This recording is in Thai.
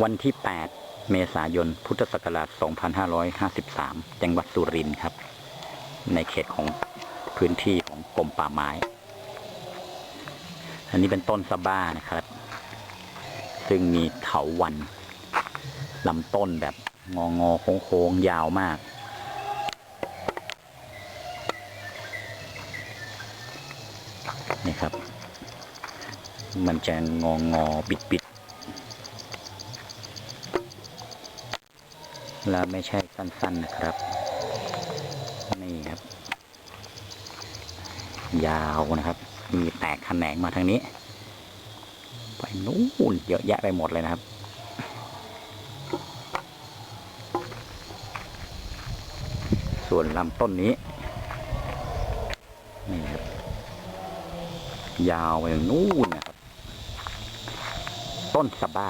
วันที่ 8 เมษายน พุทธศักราช 2553 จังหวัดสุรินทร์ครับ ในเขตของพื้นที่ของกรมป่าไม้ อันนี้เป็นต้นสะบ้านะครับ ซึ่งมีเถาวันลำต้นแบบงองอโค้งโค้งๆยาวมาก นี่ครับ มันจะงองอบิดบิด และไม่ใช่สั้นๆนะครับ นี่ครับ ยาวนะครับ มีแตกแขนงมาทางนี้ ไปนู่นเยอะแยะไปหมดเลยนะครับส่วนลำต้นนี้ นี่ครับ ยาวไปนู่นนะครับ ต้นสะบ้า